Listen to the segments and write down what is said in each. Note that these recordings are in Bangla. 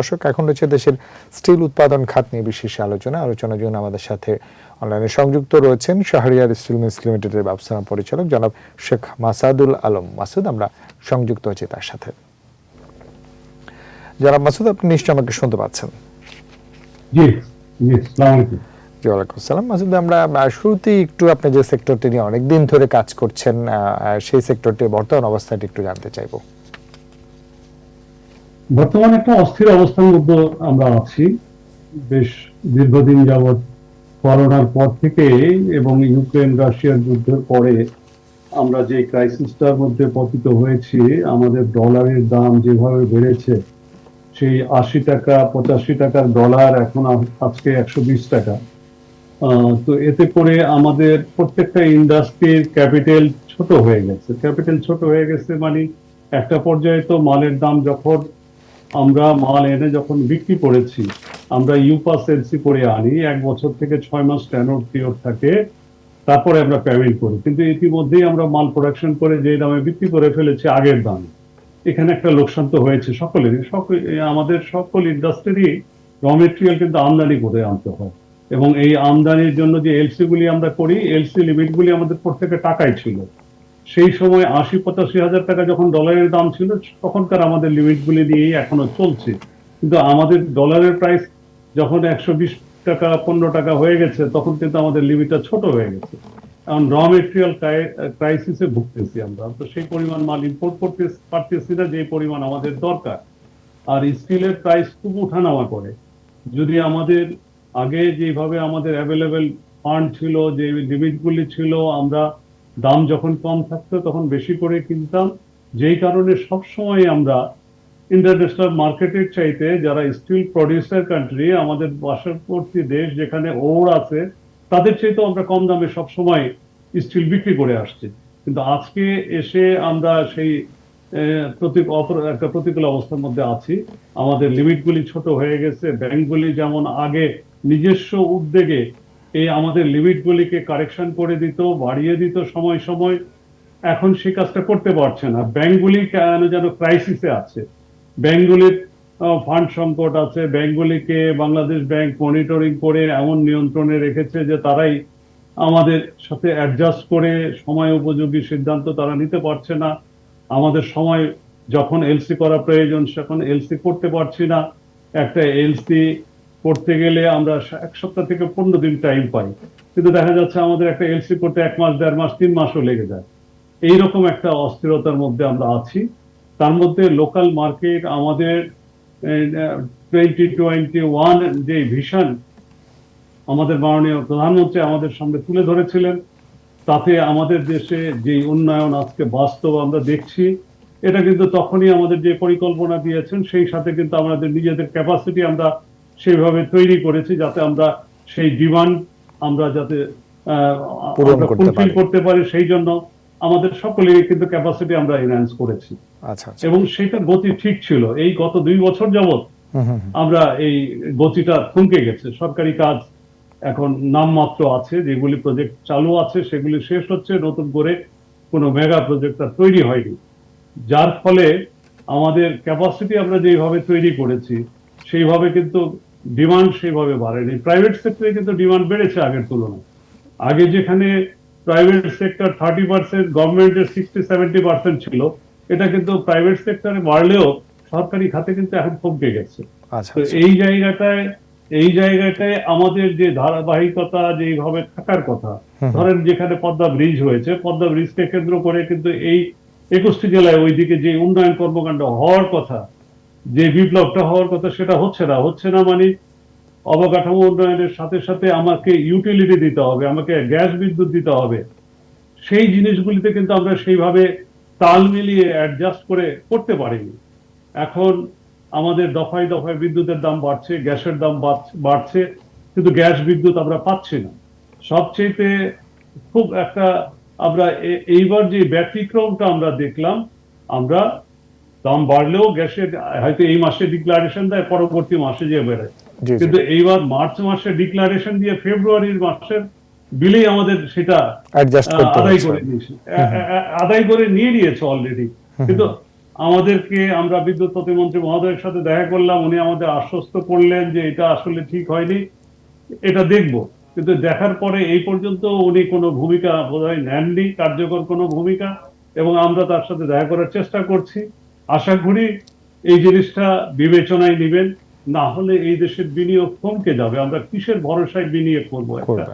দর্শক এখন রয়েছে দেশের স্টিল উৎপাদন খাত নিয়ে বিশেষ আলোচনা। আলোচনার জন্য আমাদের সাথে অনলাইনে সংযুক্ত রয়েছেন শাহরিয়ার স্টিল মিলস লিমিটেডের ব্যবস্থাপনা পরিচালক জনাব শেখ মাসাদুল আলম। মাসুদ আমরা সংযুক্ত হয়েছি তার সাথে। জনাব মাসুদ আপনি নিশ্চয় আমাকে শুনতে পাচ্ছেন? জি জি ওয়ালাইকুম মাসুদ আমরা শুরুতেই একটু আপনি যে সেক্টরটি নিয়ে অনেকদিন ধরে কাজ করছেন সেই সেক্টরটির বর্তমান অবস্থাটি একটু জানতে চাইব। বর্তমানে একটা অস্থির অবস্থার মধ্যে আমরা আছি। বেশ দীর্ঘদিন যাবৎ করোনার পর থেকে এবং ইউক্রেন রাশিয়ার যুদ্ধের পরে আমরা যে ক্রাইসিসটার মধ্যে পতিত হয়েছি, আমাদের ডলারের দাম যেভাবে বেড়েছে, সেই আশি টাকা, পঁচাশি টাকার ডলার এখন আজকে একশো বিশ টাকা। তো এতে করে আমাদের প্রত্যেকটা ইন্ডাস্ট্রির ক্যাপিটাল ছোট হয়ে গেছে। ক্যাপিটাল ছোট হয়ে গেছে মানে একটা পর্যায়ে তো মালের দাম যখন আমরা মাল এনে যখন বিক্রি করেছি, আমরা ইউপাস এলসি করে আনি, এক বছর থেকে ছয় মাস ট্যানোর পিরিয়ড থাকে, তারপরে আমরা পেমেন্ট করি। কিন্তু ইতিমধ্যেই আমরা মাল প্রোডাকশন করে যে দামে বিক্রি করে ফেলেছি, আগের দাম। এখানে একটা লোকসান তো হয়েছে সকলেরই। সকল আমাদের সকল ইন্ডাস্ট্রি র মেটেরিয়াল কিন্তু আমদানি করে আনতে হয়। এবং এই আমদানির জন্য যে এলসি গুলি আমরা করি এলসি লিমিট গুলি আমাদের প্রত্যেকে টাকাই ছিল। সেই সময় আশি পঁচাশি হাজার টাকা যখন ডলারের দাম ছিল, তখনকার আমাদের লিমিটগুলি দিয়েই এখনও চলছে। কিন্তু আমাদের ডলারের প্রাইস যখন একশো বিশ টাকা, পনেরো টাকা হয়ে গেছে, তখন কিন্তু আমাদের লিমিটটা ছোট হয়ে গেছে। কারণ র মেটেরিয়াল ক্রাইসিসে ভুগতেছি আমরা। তো সেই পরিমাণ মাল ইম্পোর্ট করতে পারতেছি না যে পরিমাণ আমাদের দরকার। আর স্টিলের প্রাইস খুব উঠানামা করে। যদি আমাদের আগে যেভাবে আমাদের অ্যাভেলেবেল ফান্ড ছিল, যে লিমিটগুলি ছিল, আমরা দাম যখন কম থাকতো, তখন বেশি করে কিনতাম। যেই কারণে সবসময় আমরা ইন্টারন্যাশনাল মার্কেটের চাইতে যারা স্টিল প্রডিউসার কান্ট্রি আমাদের পার্শ্ববর্তী দেশ যেখানে ওর আছে, তাদের চাইতে আমরা কম দামে সবসময় স্টিল বিক্রি করে আসছি। কিন্তু আজকে এসে আমরা সেই একটা প্রতিকূল অবস্থার মধ্যে আছি। আমাদের লিমিটগুলি ছোট হয়ে গেছে। ব্যাংকগুলি যেমন আগে নিজস্ব উদ্যোগে এই আমাদের লিমিটগুলিকে কারেকশন করে দিত, বাড়িয়ে দিত সময় সময়। এখন সেই কাজটা করতে পারছে না। ব্যাংকগুলি কেন যেন ক্রাইসিসে আছে? ব্যাংকগুলির ফান্ড সংকট আছে। ব্যাংকগুলিকে বাংলাদেশ ব্যাংক মনিটরিং করে এমন নিয়ন্ত্রণে রেখেছে যে তারাই আমাদের সাথে অ্যাডজাস্ট করে সময় উপযোগী সিদ্ধান্ত তারা নিতে পারছে না। আমাদের সময় যখন এলসি করা প্রয়োজন, সেখন এলসি করতে পারছি না। একটা এলসি করতে গেলে আমরা এক সপ্তাহ থেকে পনেরো দিন টাইম পাই। কিন্তু দেখা যাচ্ছে আমাদের একটা এলসি করতে এক মাস, দেড় মাস, তিন মাসও লেগে যায়। এইরকম একটা অস্থিরতার মধ্যে আমরা আছি। তার মধ্যে লোকাল মার্কেট আমাদের টোয়েন্টি টোয়েন্টি ওয়ান যে ভিশন আমাদের মাননীয় প্রধানমন্ত্রী আমাদের সামনে তুলে ধরেছিলেন, তাতে আমাদের দেশে যে উন্নয়ন আজকে বাস্তব আমরা দেখছি, এটা কিন্তু তখনই আমাদের যে পরিকল্পনা দিয়েছেন, সেই সাথে কিন্তু আমাদের নিজেদের ক্যাপাসিটি আমরা সেইভাবে তৈরি করেছি যাতে আমরা সেই ডিমান্ড আমরা যাতে ফুলফিল করতে পারি। সেই জন্য আমাদের সকলেরই কিন্তু ক্যাপাসিটি আমরা এনহ্যান্স করেছি। আচ্ছা আচ্ছা। এবং সেটা গতি ঠিক ছিল। এই গত দুই বছর হুম। আমরা এই গতিটা থমকে গেছে। সরকারি কাজ এখন নামমাত্র আছে যেগুলি প্রজেক্ট চালু আছে সেগুলি শেষ হচ্ছে নতুন করে কোনো মেগা প্রজেক্ট আর তৈরি হয়নি। যার ফলে আমাদের ক্যাপাসিটি আমরা যেভাবে তৈরি করেছি সেইভাবে কিন্তু ডিমান্ড সেইভাবে বাড়েনি। প্রাইভেট সেক্টরে কিন্তু ডিমান্ড বেড়েছে আগের তুলনায়। আগে যেখানে প্রাইভেট সেক্টর থার্টি পার্সেন্ট গভর্নমেন্টের সিক্সটি সেভেন্টি পার্সেন্ট ছিল এটা কিন্তু প্রাইভেট সেক্টরে বাড়লেও সরকারি খাতে কিন্তু এখন কমকে গেছে। আচ্ছা তো আচ্ছা। এই জায়গাটায় এই জায়গাটায় আমাদের যে ধারাবাহিকতা যেভাবে থাকার কথা ধরেন যেখানে পদ্মা ব্রিজ হয়েছে পদ্মা ব্রিজকে কেন্দ্র করে কিন্তু এই একুশটি জেলায় ওইদিকে যে উন্নয়ন কর্মকাণ্ড হওয়ার কথা যে বিপ্লবটা হওয়ার কথা সেটা হচ্ছে না হচ্ছে না মানে অবকাঠামো উন্নয়নের সাথে সাথে আমাকে ইউটিলিটি দিতে হবে, আমাকে গ্যাস বিদ্যুৎ দিতে হবে। সেই জিনিসগুলিতে কিন্তু আমরা সেইভাবে তাল মিলিয়ে অ্যাডজাস্ট করে করতে পারিনি। এখন আমাদের দফায় দফায় বিদ্যুতের দাম বাড়ছে, গ্যাসের দাম বাড়ছে- কিন্তু গ্যাস বিদ্যুৎ আমরা পাচ্ছি না। সবচেয়েতে খুব একটা আমরা এইবার যে ব্যতিক্রমটা আমরা দেখলাম, আমরা দাম বাড়লেও গ্যাসের হয়তো এই মাসে ডিক্লারেশন দেয় পরবর্তী মাসে যে বেড়ে। কিন্তু এইবার মার্চ মাসে ডিক্লারেশন দিয়ে ফেব্রুয়ারির মাসের বিলেই আমাদের সেটা আদায় করে নিয়েছে আদায় করে নিয়ে নিয়েছে অলরেডি কিন্তু আমাদেরকে আমরা বিদ্যুৎ প্রতিমন্ত্রী মহোদয়ের সাথে দেখা করলাম উনি আমাদের আশ্বস্ত করলেন যে এটা আসলে ঠিক হয়নি। এটা দেখব। কিন্তু দেখার পরে এই পর্যন্ত উনি কোনো ভূমিকা বোধহয় নেননি কার্যকর কোনো ভূমিকা এবং আমরা তার সাথে দেখা করার চেষ্টা করছি। আশা করি এই জিনিসটা বিবেচনায় নেবেন। না হলে এই দেশের বিনিয়োগ কমকে যাবে। আমরা কিসের ভরসায় বিনিয়োগ করব একটা।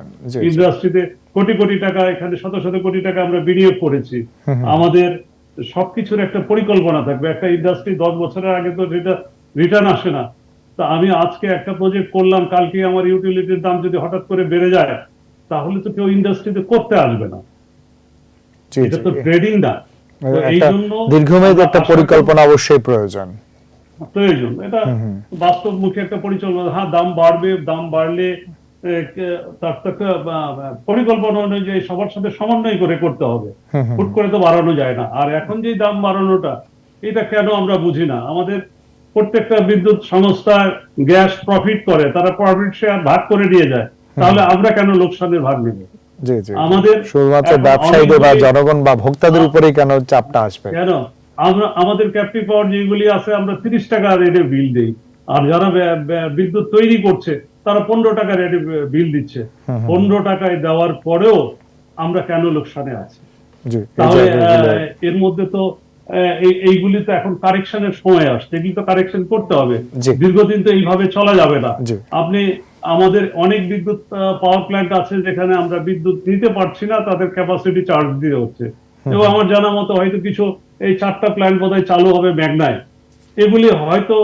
ইন্ডাস্ট্রিতে কোটি কোটি টাকা এখানে শত শত কোটি টাকা আমরা বিনিয়োগ করেছি। আমাদের সবকিছুর একটা পরিকল্পনা থাকবে। একটা ইন্ডাস্ট্রি দশ বছরের আগে তো সেটা রিটার্ন আসে না। তা আমি আজকে একটা প্রজেক্ট করলাম কালকে আমার ইউটিলিটির দাম যদি হঠাৎ করে বেড়ে যায় তাহলে তো কেউ ইন্ডাস্ট্রিতে করতে আসবে না। এটা তো ট্রেডিং না। দীর্ঘমেয়াদী একটা পরিকল্পনা অবশ্যই প্রয়োজন। প্রয়োজন। এটা হুম। বাস্তবমুখী একটা হ্যাঁ দাম বাড়বে দাম বাড়লে তার পরিকল্পনা অনুযায়ী সবার সাথে সমন্বয় করে করতে হবে। হুট করে তো বাড়ানো যায় না। আর এখন যে দাম বাড়ানোটা এটা কেন আমরা বুঝি না? আমাদের প্রত্যেকটা বিদ্যুৎ সংস্থা গ্যাস প্রফিট করে তারা প্রফিট শেয়ার ভাগ করে দিয়ে যায়। তাহলে আমরা কেন লোকসানের ভাগ নেব? জি জি। আমাদের শুধুমাত্র ব্যবসায়ীদের বা জনগণ বা ভোক্তাদের উপরেই কেন চাপটা আসবে? কেন? আমরা আমাদের ক্যাপটিভ পাওয়ার যেগুলি আছে আমরা তিরিশ টাকা রেটে বিল দেই। আর যারা বিদ্যুৎ তৈরি করছে তারা পনেরো টাকা রেটে বিল দিচ্ছে। পনেরো টাকায় দেওয়ার পরেও আমরা কেন লোকসানে আছি? তাহলে এর মধ্যে তো এইগুলি তো এখন কারেকশনের সময় আসছে। এগুলি তো কারেকশন করতে হবে। দীর্ঘদিন তো এইভাবে চলা যাবে না। আপনি আমাদের অনেক বিদ্যুৎ পাওয়ার প্ল্যান্ট আছে যেখানে আমরা বিদ্যুৎ নিতে পারছি না তাদের ক্যাপাসিটি চার্জ দিতে হচ্ছে। এবং আমার জানা মতো হয়তো কিছু এই চারটা প্ল্যান্ট বোধহয় চালু হবে মেঘনায়। এগুলি হয়তো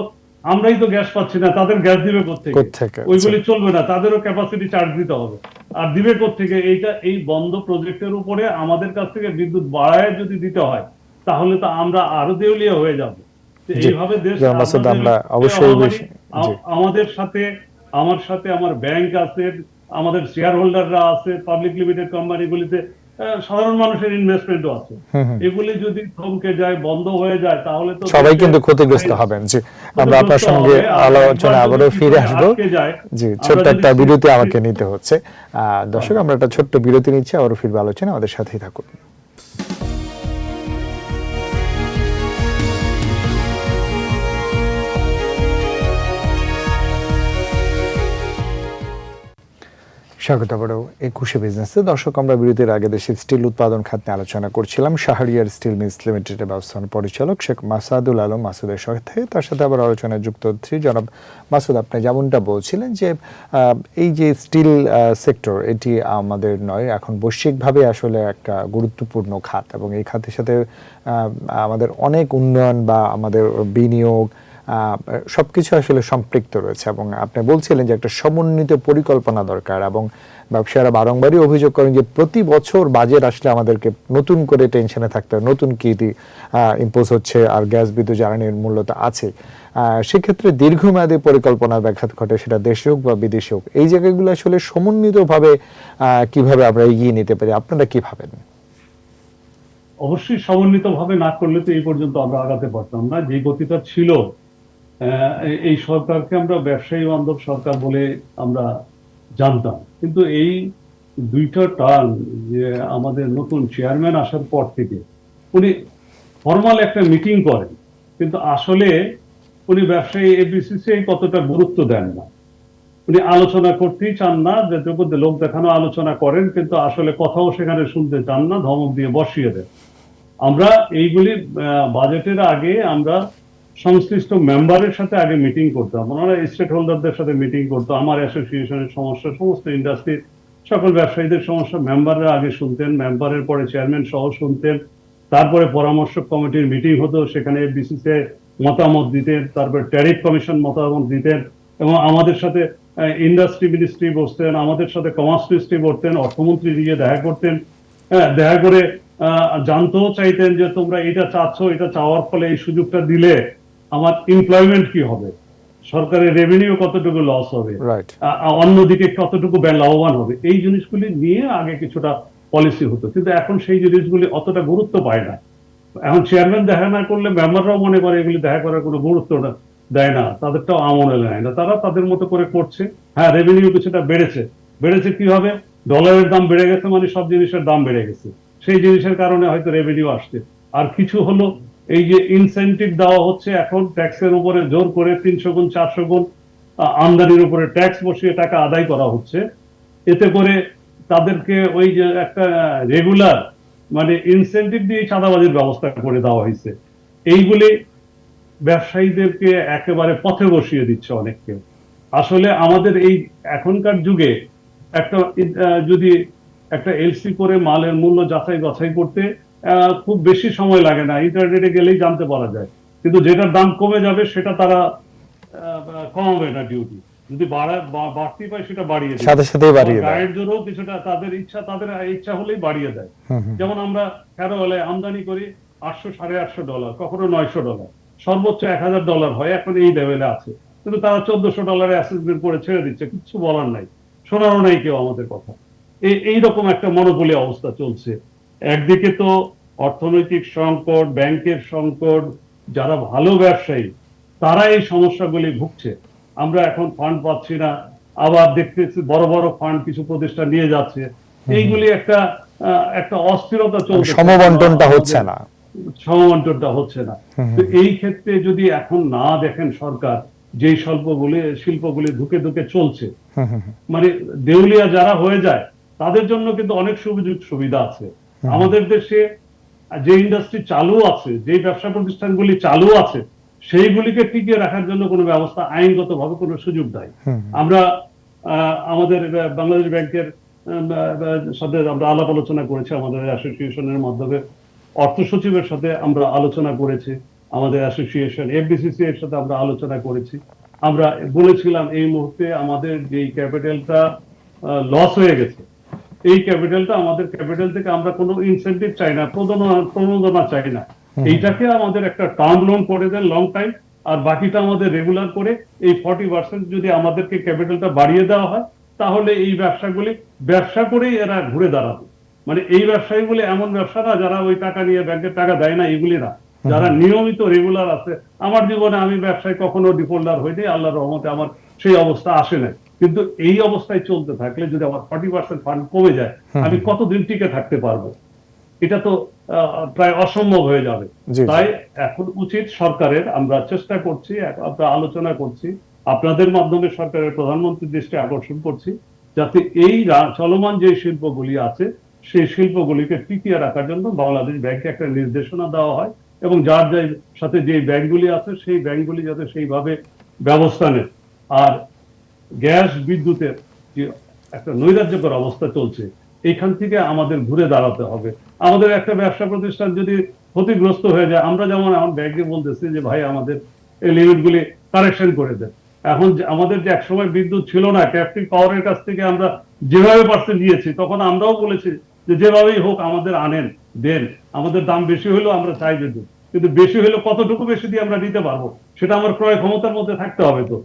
আমরাই তো গ্যাস পাচ্ছি না তাদের গ্যাস দিবে কোথেকে ওইগুলি চলবে না তাদেরও ক্যাপাসিটি চার্জ দিতে হবে। আর দিবে কোথেকে এইটা এই বন্ধ প্রজেক্টের উপরে আমাদের কাছ থেকে বিদ্যুৎ বাড়ায় যদি দিতে হয় তাহলে তো আমরা আরও দেউলিয়া হয়ে যাব। এইভাবে দেশ আমাদের সাথে আমার সাথে আমার ব্যাংক আছে আমাদের শেয়ার হোল্ডাররা আছে পাবলিক লিমিটেড কোম্পানিগুলিতে সাধারণ মানুষের ইনভেস্টমেন্টও আছে। এগুলি যদি থমকে যায় বন্ধ হয়ে যায় তাহলে তো সবাই কিন্তু ক্ষতিগ্রস্ত হবেন। জি আমরা আপনার সঙ্গে আলোচনা আবারও ফিরে আসব। জি ছোট্ট একটা বিরতি আমাকে নিতে হচ্ছে। আহ, দর্শক আমরা একটা ছোট্ট বিরতি নিচ্ছি আবারও ফিরবে আলোচনা আমাদের সাথেই থাকুন। স্বাগত আবারও একুশে বিজনেসে দর্শক, আমরা বিরতির আগে দেশের স্টিল উৎপাদন খাত নিয়ে আলোচনা করছিলাম। শাহরিয়ার স্টিল মিলস লিমিটেডের ব্যবস্থাপনা পরিচালক শেখ মাসাদুল আলম মাসুদের সাথে। তার সাথে আবার আলোচনায় যুক্ত হচ্ছি জনাব মাসুদ, আপনি যেমনটা বলছিলেন যে এই যে স্টিল সেক্টর এটি আমাদের নয়, এখন বৈশ্বিকভাবে আসলে একটা গুরুত্বপূর্ণ খাত এবং এই খাতের সাথে আমাদের অনেক উন্নয়ন বা আমাদের বিনিয়োগ সব কিছু আসলে সম্পৃক্ত রয়েছে এবং আপনি বলছিলেন যে একটা সমন্বিত পরিকল্পনা দরকার এবং ব্যবসায়ীরা বারংবারই অভিযোগ করেন যে প্রতি বছর বাজেট আসলে আমাদেরকে নতুন করে টেনশনে থাকতে হয়, নতুন কি ইম্পোজ হচ্ছে আর গ্যাস বিদ্যুৎ জ্বালানির মূল্য তো আছে। সেক্ষেত্রে দীর্ঘমেয়াদী পরিকল্পনার ব্যাঘাত ঘটে সেটা দেশে হোক বা বিদেশে হোক, এই জায়গাগুলো আসলে সমন্বিতভাবে কীভাবে আমরা এগিয়ে নিতে পারি, আপনারা কি ভাবেন? অবশ্যই সমন্বিত ভাবে না করলে তো এই পর্যন্ত আমরা আগাতে পারতাম না। যে গতিটা ছিল এই- সরকারকে আমরা ব্যবসায়ী বান্ধব সরকার বলে আমরা জানতাম। কিন্তু এই দুইটা টার্ম যে আমাদের নতুন চেয়ারম্যান আসার পর থেকে, উনি ফর্মাল একটা মিটিং করেন, কিন্তু আসলে উনি ব্যবসায়ী এবিসিসি কতটা গুরুত্ব দেন না। উনি আলোচনা করতেই চান না যে যোগ্য লোক দেখানো আলোচনা করেন, কিন্তু আসলে কথাও সেখানে শুনতে চান না, ধমক দিয়ে বসিয়ে দেন। আমরা এইগুলি বাজেটের আগে আমরা সংশ্লিষ্ট মেম্বারের সাথে আগে মিটিং করতাম ওনারা স্টেট হোল্ডারদের সাথে মিটিং করতো, আমার অ্যাসোসিয়েশনের সমস্যা, সমস্ত ইন্ডাস্ট্রির সকল ব্যবসায়ীদের সমস্যা মেম্বাররা আগে শুনতেন মেম্বারের পরে চেয়ারম্যান সহ শুনতেন, তারপরে পরামর্শ কমিটির মিটিং হতো, সেখানে বিসিসে মতামত দিতেন, তারপরে ট্যারিফ কমিশন মতামত দিতেন, এবং আমাদের সাথে ইন্ডাস্ট্রি মিনিস্ট্রি বসতেন, আমাদের সাথে কমার্স মিনিস্ট্রি বসতেন, অর্থমন্ত্রী দিয়ে দেখা করতেন হ্যাঁ দেখা করে জানতেও চাইতেন যে তোমরা এটা চাচ্ছ, এটা চাওয়ার ফলে এই সুযোগটা দিলে আমার এমপ্লয়মেন্ট কি হবে? সরকারের রেভিনিউ কতটুকু লস হবে? অন্যদিকে কতটুকু লাভবান হবে? এই জিনিসগুলি নিয়ে আগে কিছুটা পলিসি হতো। কিন্তু এখন সেই জিনিসগুলি অতটা গুরুত্ব পায় না। এখন চেয়ারম্যান দেখা না করলে মেম্বাররাও মনে করে এগুলি দেখা করার কোনো গুরুত্ব না- দেয় না। তাদেরটাও আমলে নেয় না। তারা তাদের মতো করে করছে। হ্যাঁ রেভিনিউ কিছুটা বেড়েছে। বেড়েছে কীভাবে ডলারের দাম বেড়ে গেছে মানে সব জিনিসের দাম বেড়ে গেছে। সেই জিনিসের কারণে হয়তো রেভিনিউ আসছে। আর কিছু হলো এই যে ইনসেন্টিভ দেওয়া হচ্ছে এখন ট্যাক্সের উপরে জোর করে তিনশো গুণ, চারশো গুণ আমদানির উপরে ট্যাক্স বসিয়ে টাকা আদায় করা হচ্ছে। এতে করে তাদেরকে ওই যে একটা রেগুলার মানে ইনসেন্টিভ দিয়ে চাঁদাবাজির ব্যবস্থা করে দেওয়া হয়েছে। এইগুলি ব্যবসায়ীদেরকে একেবারে পথে বসিয়ে দিচ্ছে অনেককে। আসলে আমাদের এই এখনকার যুগে একটা যদি একটা এলসি করে মালের মূল্য যাচাই বাছাই করতে খুব বেশি সময় লাগে না। ইন্টারনেটে গেলেই জানতে পারা যায়। কিন্তু যেটার দাম কমে যাবে সেটা তারা কমাবে না ডিউটি যদি বাড়তি পায় সেটা বাড়িয়ে দেবে। সাথে সাথেই বাড়িয়ে দেয়। গায়ের জোরেও কিছুটা তাদের ইচ্ছা তাদের ইচ্ছা হলেই বাড়িয়ে দেয়। যেমন আমরা ফেরোলে আমদানি করি আটশো সাড়ে আটশো ডলার কখনো নয়শো ডলার সর্বোচ্চ এক হাজার ডলার হয় এখন এই লেভেলে আছে। কিন্তু তারা চোদ্দশো ডলারে অ্যাসেসমেন্ট করে ছেড়ে দিচ্ছে কিছু বলার নাই। শোনারও নাই কেউ আমাদের কথা। এই এইরকম একটা মনোবলী অবস্থা চলছে। একদিকে তো অর্থনৈতিক সংকট ব্যাংকের সংকট যারা ভালো ব্যবসায়ী তারা এই সমস্যাগুলি ভুগছে। আমরা এখন ফান্ড পাচ্ছি না। আবার দেখতেছি বড় বড় ফান্ড কিছু প্রতিষ্ঠান নিয়ে যাচ্ছে। এইগুলি একটা একটা অস্থিরতা চলছে। সমবন্টনটা হচ্ছে না। সমবন্টনটা হচ্ছে না। তো এই ক্ষেত্রে যদি এখন না দেখেন সরকার যেই স্বল্পগুলি শিল্পগুলি ধুকে ধুকে চলছে। মানে দেউলিয়া যারা হয়ে যায় তাদের জন্য কিন্তু অনেক সুযোগ সুবিধা আছে। আমাদের দেশে যে ইন্ডাস্ট্রি চালু আছে যে ব্যবসা প্রতিষ্ঠানগুলি চালু আছে সেইগুলিকে টিকিয়ে রাখার জন্য কোনো ব্যবস্থা আইনগত ভাবে কোনো সুযোগ দেয় আমরা আমাদের বাংলাদেশ ব্যাংকের সাথে আমরা আলাপ আলোচনা করেছি আমাদের অ্যাসোসিয়েশনের মাধ্যমে। অর্থ সচিবের সাথে আমরা আলোচনা করেছি আমাদের অ্যাসোসিয়েশন এফবিসিসি এর সাথে আমরা আলোচনা করেছি। আমরা বলেছিলাম এই মুহূর্তে আমাদের যে ক্যাপিটালটা লস হয়ে গেছে এই ক্যাপিটালটা আমাদের ক্যাপিটাল থেকে আমরা কোনো ইনসেন্টিভ চাই না প্রণোদনা চাই না। এইটাকে আমাদের একটা টার্ম লোন করে দেন লং টাইম আর বাকিটা আমাদের রেগুলার করে এই ফর্টি পার্সেন্ট যদি আমাদেরকে ক্যাপিটালটা বাড়িয়ে দেওয়া হয় তাহলে এই ব্যবসাগুলি ব্যবসা করেই এরা ঘুরে দাঁড়াবে। মানে এই ব্যবসায়ীগুলি এমন ব্যবসা না যারা ওই টাকা নিয়ে ব্যাংকের টাকা দেয় না এগুলি না। যারা নিয়মিত রেগুলার আছে আমার জীবনে আমি ব্যবসায় কখনো ডিফল্টার হইনি আল্লাহ রহমতে আমার সেই অবস্থা আসে নাই। কিন্তু এই অবস্থায় চলতে থাকলে যদি আমার ফর্টি পার্সেন্ট ফান্ড কমে যায় আমি কতদিন টিকে থাকতে পারব? এটা তো প্রায় অসম্ভব হয়ে যাবে। তাই এখন উচিত সরকারের আমরা চেষ্টা করছি আমরা আলোচনা করছি আপনাদের মাধ্যমে সরকারের প্রধানমন্ত্রীর দৃষ্টি আকর্ষণ করছি যাতে এই চলমান যে শিল্পগুলি আছে সেই শিল্পগুলিকে টিকিয়ে রাখার জন্য বাংলাদেশ ব্যাংকে একটা নির্দেশনা দেওয়া হয় এবং যার যার সাথে যে ব্যাংকগুলি আছে সেই ব্যাংকগুলি যাতে সেইভাবে ব্যবস্থা নেয়। আর গ্যাস বিদ্যুতের যে একটা নৈরাজ্যকর অবস্থা চলছে এখান থেকে আমাদের ঘুরে দাঁড়াতে হবে। আমাদের একটা ব্যবসা প্রতিষ্ঠান যদি ক্ষতিগ্রস্ত হয়ে যায় আমরা যেমন এখন ব্যাংকে বলতেছি যে ভাই আমাদের এই লিমিটগুলি কারেকশন করে দেন। এখন আমাদের যে একসময় বিদ্যুৎ ছিল না ক্যাপ্টিভ পাওয়ারের কাছ থেকে আমরা যেভাবে পারছে নিয়েছি তখন আমরাও বলেছি যে যেভাবেই হোক আমাদের আনেন দেন। আমাদের দাম বেশি হলেও আমরা চাই বিদ্যুৎ কিন্তু বেশি হলেও কতটুকু বেশি দিয়ে আমরা নিতে পারব সেটা আমার ক্রয় ক্ষমতার মধ্যে থাকতে হবে তো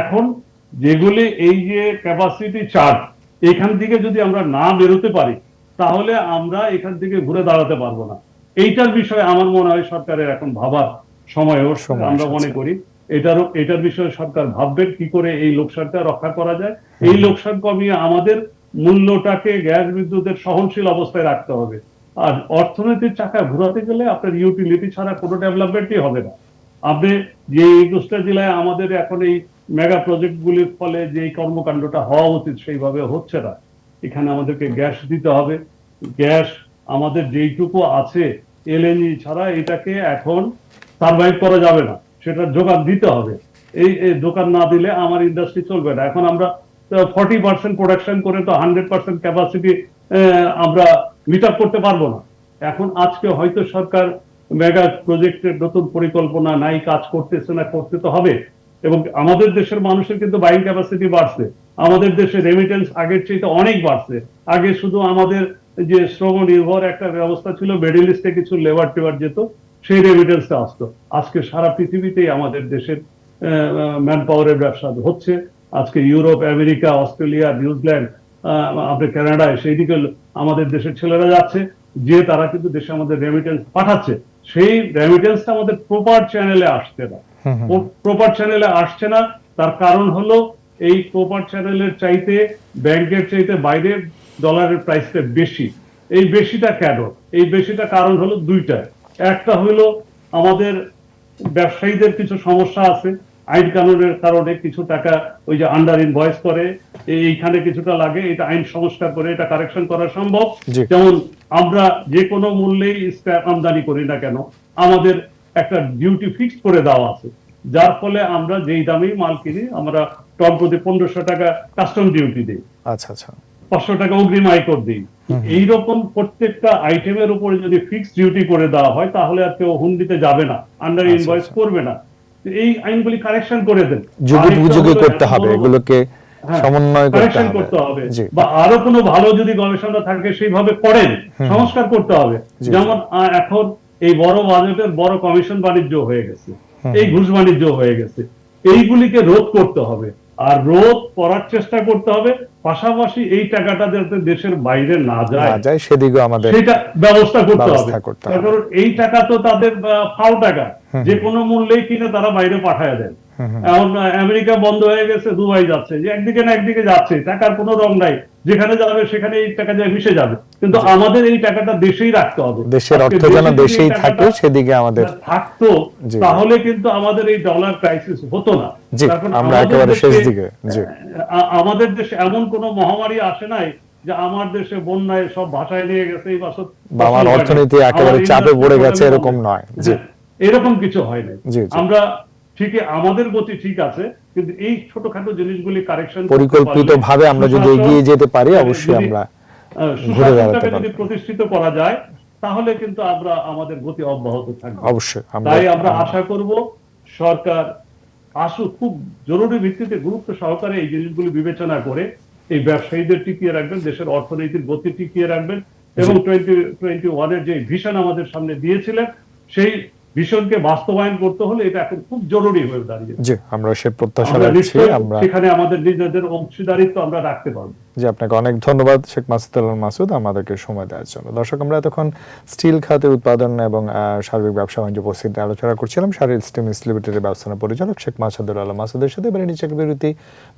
এখন যেগুলি এই যে ক্যাপাসিটি চার্জ এখান থেকে যদি আমরা না বেরোতে পারি তাহলে আমরা এখান থেকে ঘুরে দাঁড়াতে পারব না। এইটার বিষয়ে আমার মনে হয় সরকারের এখন ভাবার সময়। আমরা মনে করি। এটারও এটার বিষয়ে সরকার ভাববেন কি করে এই লোকসানটা রক্ষা করা যায়। এই লোকসান কমিয়ে আমাদের মূল্যটাকে গ্যাস বিদ্যুতের সহনশীল অবস্থায় রাখতে হবে। আর অর্থনীতির চাকা ঘোরাতে গেলে আপনার ইউটিলিটি ছাড়া কোনো ডেভেলপমেন্টই হবে না। আপনি যে একুশটা জেলায় আমাদের এখন এই মেগা প্রজেক্ট গুলির ফলে যে কর্মকাণ্ডটা হওয়া উচিত সেইভাবে হচ্ছে না। এখানে আমাদেরকে গ্যাস দিতে হবে। গ্যাস আমাদের যেইটুকু আছে এলএনজি ছাড়া এটাকে এখন সার্ভাইভ করা যাবে না। সেটা যোগান দিতে হবে। এই এই দোকান না দিলে আমার ইন্ডাস্ট্রি চলবে না। এখন আমরা ফর্টি পার্সেন্ট প্রোডাকশন করে তো হান্ড্রেড পার্সেন্ট ক্যাপাসিটি আমরা মিট আপ করতে পারব না। এখন আজকে হয়তো সরকার মেগা প্রজেক্টের নতুন পরিকল্পনা নাই, কাজ করতেছে না, করতে তো হবে। এবং আমাদের দেশের মানুষের কিন্তু বাইং ক্যাপাসিটি বাড়ছে। আমাদের দেশে রেমিটেন্স আগের চাইতে অনেক বাড়ছে। আগে শুধু আমাদের যে শ্রম নির্ভর একটা ব্যবস্থা ছিল মিডল ইস্টে কিছু লেবার টেবার যেত সেই রেমিটেন্সটা আসতো। আজকে সারা পৃথিবীতেই আমাদের দেশের ম্যান পাওয়ারের ব্যবসা হচ্ছে। আজকে Europe America Australia New Zealand আহ, আপনার কানাডায় সেই দিকে আমাদের দেশের ছেলেরা যাচ্ছে। যে তারা কিন্তু দেশে আমাদের রেমিটেন্স পাঠাচ্ছে সেই রেমিটেন্সটা আমাদের প্রপার চ্যানেলে আসছে না। প্রপার চ্যানেলে আসছে না। তার কারণ হলো এই প্রপার চ্যানেলের চাইতে ব্যাংকের চাইতে বাইরে ডলারের প্রাইসটা বেশি। এই বেশিটা কেন? এই বেশিটা কারণ হলো দুইটা। একটা হলো আমাদের ব্যবসায়ীদের কিছু সমস্যা আছে। আইন কানুনের কারণে কিছু টাকা ওই যে আন্ডার ইনভয়েস করে এইখানে কিছুটা লাগে এটা আইন সংস্কার করে এটা কারেকশন করা সম্ভব। যেমন আমরা যে কোনো মূল্যেই আমদানি করি না কেন আমাদের একটা ডিউটি ফিক্সড করে দেওয়া আছে। যার ফলে আমরা যেই দামেই মাল কিনি আমরা টন প্রতি পনেরোশো টাকা কাস্টম ডিউটি দিই। আচ্ছা আচ্ছা। পাঁচশো টাকা অগ্রিম আয়কর দিই। এইরকম প্রত্যেকটা আইটেমের উপরে যদি ফিক্সড ডিউটি করে দেওয়া হয় তাহলে আর কেউ হুন্ডিতে যাবে না আন্ডার ইনভয়েস আচ্ছা। করবে না। এই আইনগুলি কারেকশন করে দেন। যুগ করতে হবে এগুলোকে হ্যাঁ, সমন্বয় করতে হবে। বা আরও কোনো ভালো যদি গবেষণা থাকে সেইভাবে করেন সংস্কার করতে হবে। যেমন এখন এই বড় বাজেটের বড় কমিশন বাণিজ্য হয়ে গেছে। এই ঘুষ বাণিজ্য হয়ে গেছে। এইগুলিকে রোধ করতে হবে। আর রোধ করার চেষ্টা করতে হবে। পাশাপাশি এই টাকাটা যাতে দেশের বাইরে না যায় সেদিকে যায় সেদিকেও আমাদের সেটা ব্যবস্থা করতে হবে। কারণ এই টাকা তো তাদের ফাও টাকা। যে কোনো মূল্যেই কিনে তারা বাইরে পাঠায় দেন। এখন আমেরিকা বন্ধ হয়ে গেছে দুবাই যাচ্ছে। যে একদিকে না একদিকে যাচ্ছে টাকার কোনো রং নাই। যেখানে যাবে সেখানে এই টাকা যায় মিশে যাবে। কিন্তু আমাদের এই টাকাটা দেশেই রাখতে হবে। দেশের অর্থ যেন দেশেই থাকে সেদিকে আমাদের থাকতো তাহলে কিন্তু আমাদের এই ডলার ক্রাইসিস হতো না। আমরা একেবারে শেষ দিকে আমাদের দেশে এমন কোন মহামারী আসে নাই যে আমার দেশে বন্যায় সব ভাষায় নিয়ে গেছে এই বছর আমার অর্থনীতি একেবারে চাপে পড়ে গেছে এরকম নয় হ্যাঁ, এরকম কিছু হয় জি। আমরা ঠিকই আমাদের গতি ঠিক আছে কিন্তু এই ছোটখাটো জিনিসগুলি কারেকশন পরিকল্পিত ভাবে আমরা যদি এগিয়ে যেতে পারি অবশ্যই আমরা ঘুরে দাঁড়াতে যদি প্রতিষ্ঠিত করা যায় তাহলে কিন্তু আমরা আমাদের গতি অব্যাহত থাকবে। অবশ্যই তাই আমরা আশা করব সরকার আসুক খুব জরুরি ভিত্তিতে গুরুত্ব সহকারে এই জিনিসগুলি বিবেচনা করে এই ব্যবসায়ীদের টিকিয়ে রাখবেন দেশের অর্থনীতির গতি টিকিয়ে রাখবেন এবং টোয়েন্টি টোয়েন্টি ওয়ানের যে ভিশন আমাদের সামনে দিয়েছিলেন সেই ভিশনকে বাস্তবায়ন করতে হলে এটা এখন খুব জরুরি হয়ে দাঁড়িয়েছে। জি আমরা সে প্রত্যাশা রাখছি আমরা সেখানে আমাদের নিজেদের অংশীদারিত্ব আমরা রাখতে পারব। জি আপনাকে অনেক ধন্যবাদ শেখ মাসুদুল্লাহ মাসুদ আমাদেরকে সময় দেওয়ার জন্য। দর্শক আমরা এতক্ষণ স্টিল খাতে উৎপাদন এবং সার্বিক ব্যবসা বাণিজ্য পরিস্থিতি আলোচনা করছিলাম। শারীর স্টিম লিমিটেডের ব্যবস্থাপনা পরিচালক শেখ মাসুদুল আলম মাসুদের সাথে। এবারে নিচে বিরতি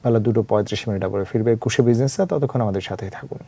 বেলা দুটো পঁয়ত্রিশ মিনিট পরে ফিরবে কুশে বিজনেসে ততক্ষণ আমাদের সাথেই থাকুন।